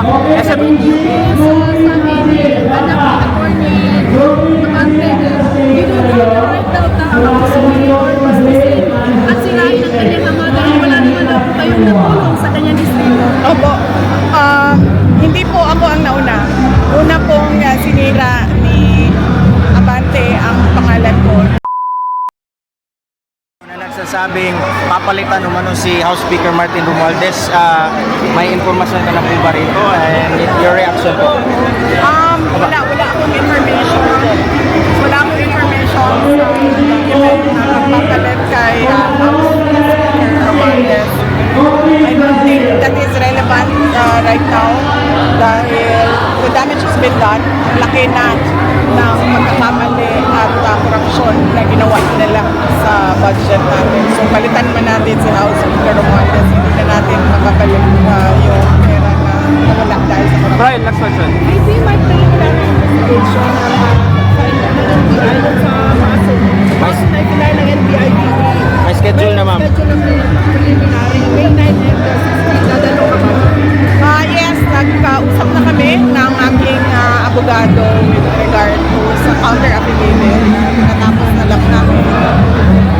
Ah, SM, Opo. Nagsasabing papalitan umano si House Speaker Martin Romualdez. Ah, may informasyon ka na po ba rito? And your reaction po? Um, wala, wala akong information. Wala akong information sa document na nagpapalit kay uh, House Speaker Romualdez. I don't think that is relevant uh, right now dahil the damage has been done. Laki na ng pagkakamali at uh, korupsyon na ginawa nila sa budget natin. Palitan man natin si House Speaker Romualdez, hindi na natin makabalik uh, yung pera na nawala dahil sa korupsyon. Brian, next question. I see my preliminary investigation uh, sa NBI dun sa kaso. Kaso na ipilar ng NBI May schedule na, ma'am. Schedule na preliminary. May 9 and 16. Dadalo ka ba? Ah yes, nagkausap na kami ng aking ah, abogado with regard to sa counter affidavit. Natapos na lang namin.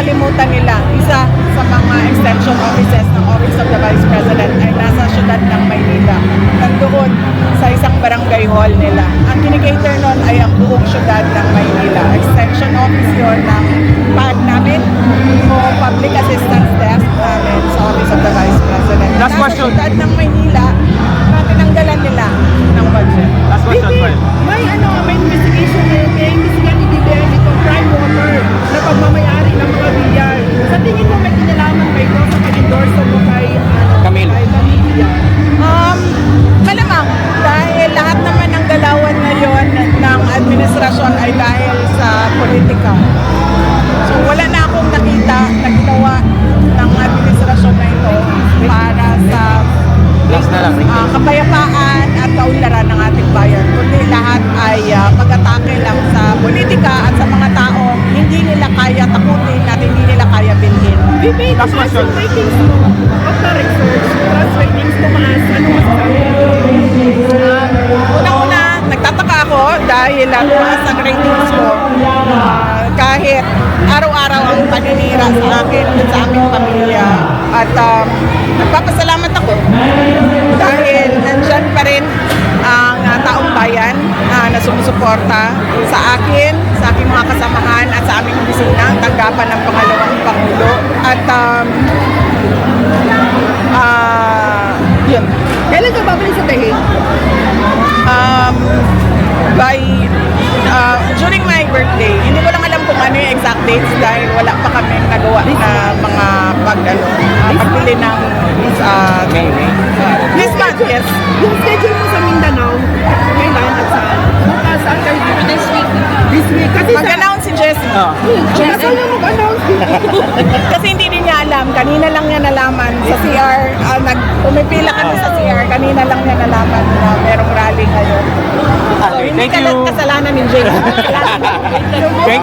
nakakalimutan nila, isa sa mga extension offices ng Office of the Vice President ay nasa syudad ng Maynila. Nandoon sa isang barangay hall nila. Ang kinikater nun ay ang buong syudad ng Maynila. Extension office yun ng PAG namin o Public Assistance Desk namin sa Office of the Vice President. Last Nasa question. syudad ng Maynila na tinanggalan nila ng budget. last question. May ano, administrasyon ay dahil sa politika. So wala na akong nakita na ginawa ng administrasyon na ito para sa ah, kapayapaan at kaunlaran ng ating bayan. Kundi lahat ay ah, pag-atake lang sa politika at sa mga taong hindi nila kaya takutin at hindi nila kaya bilhin. Tumaas question. yung ratings mo after research. Trust ratings tumaas. Ano masasabi? Una-una, nagtataka ako dahil uh, tumaas ratings ko. Ah, kahit araw-araw ang paninira sa akin at sa aming pamilya. At um, nagpapasalamat ako dahil nandyan pa rin ang ah, taong bayan ah, na sumusuporta sa akin, sa aking mga kasamahan at sa aming opisina, ang tanggapan ng pangalawang Pangulo. At um, ah, yun, Kailan ka babalik sa Tahi? um, by uh, during my birthday. Hindi ko lang alam kung ano yung exact dates dahil wala pa kami nagawa na mga pag ano, uh, pagbili ng uh, May, May. this month, yes. Yung schedule mo sa Mindanao, kailan at saan? Bukas, after this week. This week. Kasi sa... Mag-announce si Jessie. Ah, Kaya ka na mag-announce. Kasi hindi din niya alam. Kanina lang niya nalaman sa CR. Uh, nag, pumipila kami sa CR. Kanina lang niya nalaman na merong rally ngayon. So, Okay, hindi thank ka you. kasalanan ni Jay. Kasalanan ni.